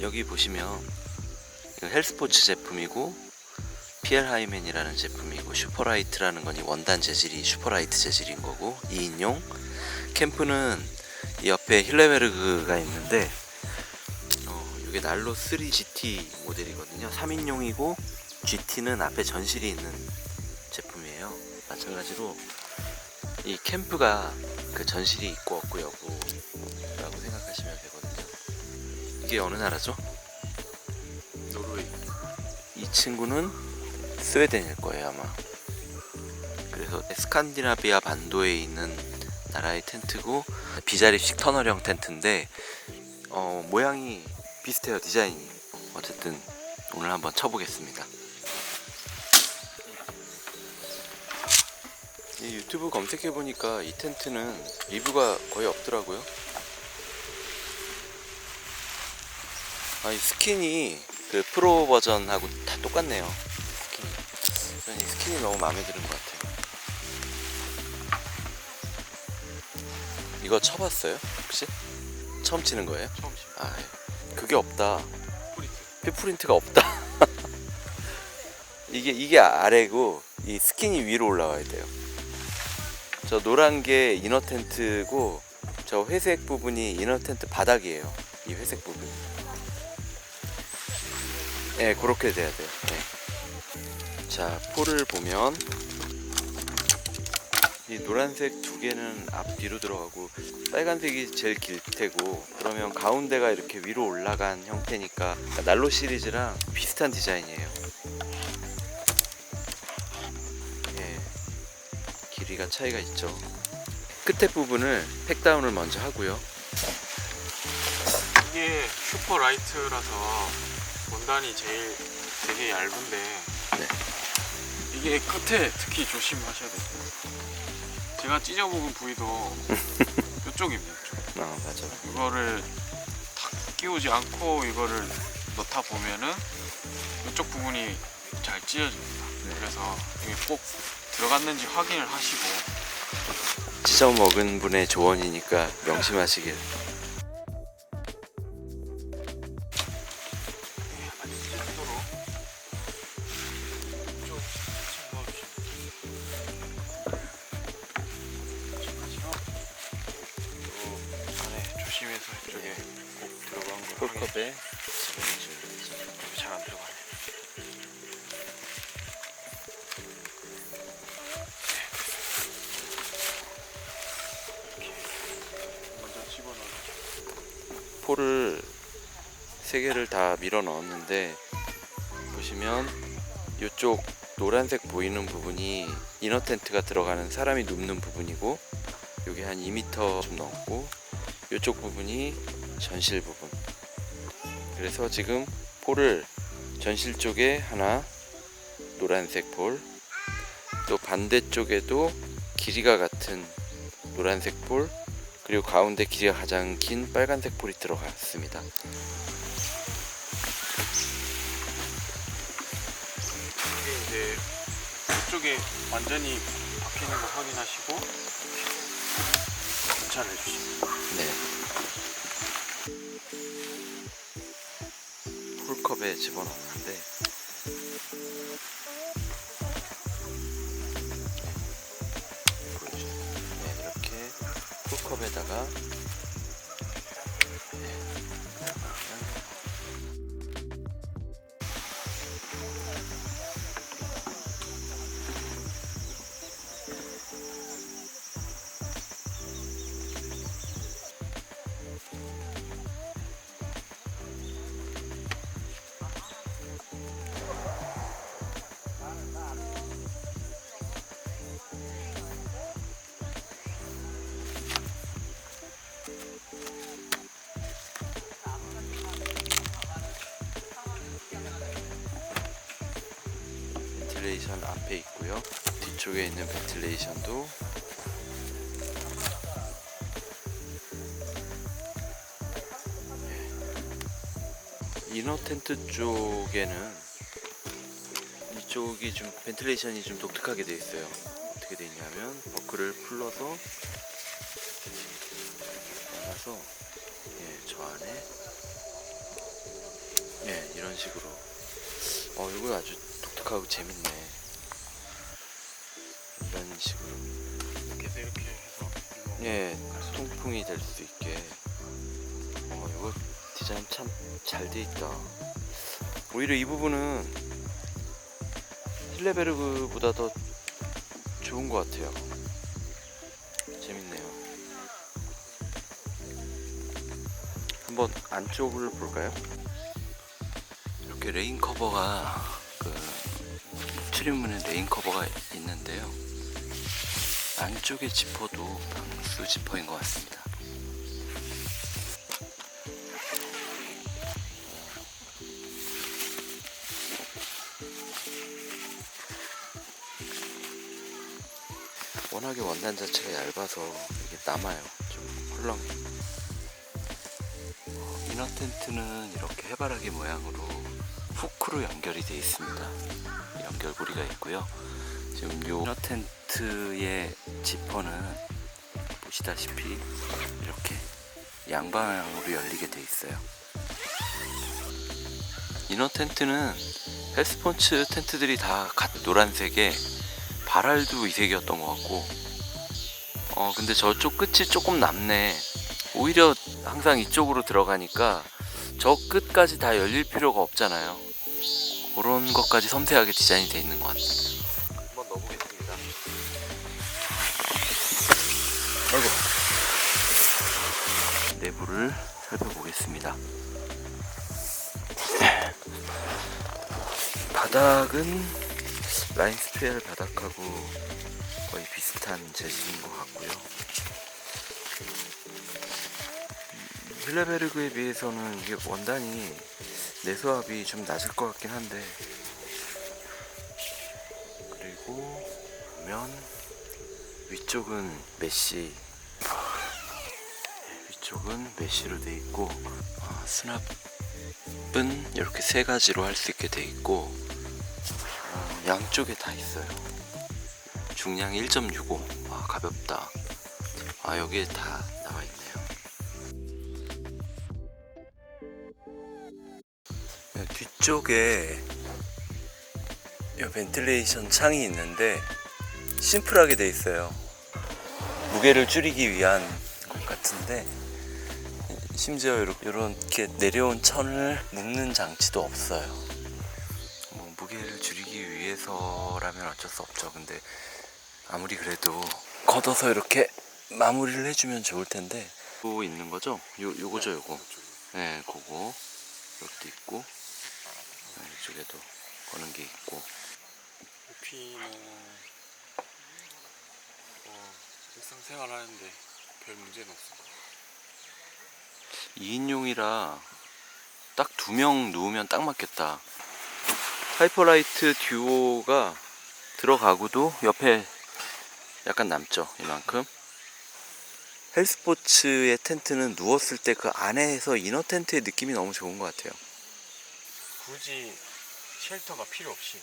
여기 보시면 헬스포츠 제품이고 피엘 하이맨이라는 제품이고 슈퍼라이트라는 건 이 원단 재질이 슈퍼라이트 재질인 거고 2인용 캠프는 이 옆에 힐레베르그가 있는데 어, 이게 난로 3 GT 모델이거든요. 3인용이고 GT는 앞에 전실이 있는 제품이에요. 마찬가지로 이 캠프가 그 전실이 있고 없고 여 이게 어느 나라죠? 노르웨이. 이 친구는 스웨덴일 거예요 아마 그래서 스칸디나비아 반도에 있는 나라의 텐트고 비자립식 터널형 텐트인데 어, 모양이 비슷해요 디자인이 어쨌든 오늘 한번 쳐보겠습니다 이 유튜브 검색해보니까 이 텐트는 리뷰가 거의 없더라고요 아, 이 스킨이 그 프로 버전하고 다 똑같네요. 스킨이. 저는 이 스킨이 너무 마음에 드는 것 같아요. 이거 쳐봤어요? 혹시? 처음 치는 거예요? 처음 치. 아, 예. 그게 없다. 프리트. 피프린트 가 없다. 이게 이게 아래고 이 스킨이 위로 올라와야 돼요. 저 노란 게 이너 텐트고 저 회색 부분이 이너 텐트 바닥이에요. 이 회색 부분. 네, 그렇게 돼야 돼요. 네. 자, 폴을 보면 이 노란색 두 개는 앞뒤로 들어가고 빨간색이 제일 길 테고 그러면 가운데가 이렇게 위로 올라간 형태니까 그러니까 난로 시리즈랑 비슷한 디자인이에요. 예, 길이가 차이가 있죠. 끝에 부분을 팩다운을 먼저 하고요. 이게 슈퍼 라이트라서 원단이 제일 되게 얇은데 네. 이게 끝에 특히 조심하셔야 돼요. 제가 찢어먹은 부위도 이쪽입니다. 이쪽. 아 맞아. 이거를 탁 끼우지 않고 이거를 넣다 보면은 이쪽 부분이 잘 찢어집니다. 네. 그래서 이게 꼭 들어갔는지 확인을 하시고 찢어 먹은 분의 조언이니까 명심하시길. 홀컵에 잘안 들어가네. 먼저 집어넣어. 폴을 세 개를 다 밀어 넣었는데 보시면 이쪽 노란색 보이는 부분이 이너 텐트가 들어가는 사람이 눕는 부분이고 여기 한 2m 좀 넘고 이쪽 부분이 전실 부분 그래서 지금 폴을 전실 쪽에 하나 노란색 폴또 반대쪽에도 길이가 같은 노란색 폴 그리고 가운데 길이가 가장 긴 빨간색 폴이 들어갔습니다. 이게 이제 이쪽에 완전히 박히는 거 확인하시고 교차를 해주시면 네. 컵에 집어넣는데 보여주세요. 네, 이렇게 폴컵에다가 벤틸레이션 앞에 있고요. 뒤쪽에 있는 벤틸레이션도 이너 텐트 쪽에는 이쪽이 좀 벤틸레이션이 좀 독특하게 되어 있어요. 어떻게 되어 있냐면 버클을 풀러서 나가서 예, 저 안에 예, 이런 식으로. 어, 이거 아주 독특하고 재밌네. 식으로. 이렇게 이렇게 해서 예, 통풍이 될 수 있게. 어, 이거 디자인 참 잘 돼 있다. 오히려 이 부분은 힐레베르그보다 더 좋은 것 같아요. 재밌네요. 한번 안쪽을 볼까요? 이렇게 레인 커버가 그 출입문에 레인 커버가 있는데요. 안쪽의 지퍼도 방수 지퍼인 것 같습니다. 워낙에 원단 자체가 얇아서 이게 남아요. 좀 헐렁. 어, 이너 텐트는 이렇게 해바라기 모양으로 후크로 연결이 되어 있습니다. 연결고리가 있고요. 지금 요 이너 텐트 의 지퍼는 보시다시피 이렇게 양방향으로 열리게 돼 있어요. 이너 텐트는 헬스폰츠 텐트들이 다 같- 노란색에 발알도 이색이었던 것 같고 어 근데 저쪽 끝이 조금 남네. 오히려 항상 이쪽으로 들어가니까 저 끝까지 다 열릴 필요가 없잖아요. 그런 것까지 섬세하게 디자인이 돼 있는 것 같아요 내부를 살펴보겠습니다 바닥은 라인 스페어 바닥하고 거의 비슷한 재질인 것 같고요. 음, 힐레베르그에 비해서는 이게 원단이 내수압이 좀 낮을 것 같긴 한데 그리고 보면 위쪽은 위 쪽은 메쉬로 돼 있고 어, 수납은 이렇게 세 가지로 할 수 있게 돼 있고 어, 양쪽에 다 있어요. 중량 1.65. 아, 가볍다. 아, 여기에 다 나와 있네요. 네, 뒤쪽에 이 벤틸레이션 창이 있는데 심플하게 돼 있어요. 무게를 줄이기 위한 것 같은데 심지어 이렇게, 이렇게 내려온 천을 묶는 장치도 없어요. 뭐 무게를 줄이기 위해서라면 어쩔 수 없죠. 근데 아무리 그래도 걷어서 이렇게 마무리를 해주면 좋을 텐데. 또 있는 거죠? 요 요거죠, 요거. 네, 그거. 이것도 있고 네, 이쪽에도 거는 게 있고. 높이는 어, 일상생활 하는데 별 문제는 없어 2인용이라 딱 두 명 누우면 딱 맞겠다. 하이퍼라이트 듀오가 들어가고도 옆에 약간 남죠. 이만큼. 헬스포츠의 텐트는 누웠을 때 그 안에서 이너 텐트의 느낌이 너무 좋은 것 같아요. 굳이 쉘터가 필요 없이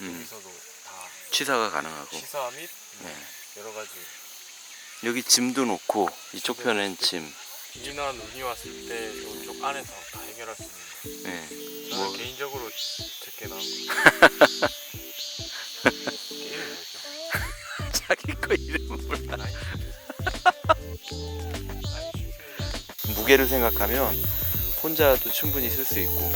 음, 여기서도 다 취사가 가능하고. 시사 및 네. 여러 가지 여기 짐도 놓고 이쪽 편엔 짐. 비나 눈이 왔을 때 이쪽 안에서 다 해결할 수 있는 네. 저는 뭐 개인적으로 제게 나은 거 게임이 뭐죠? 자기 거 이름 몰라. 무게를 생각하면 혼자도 충분히 쓸 수 있고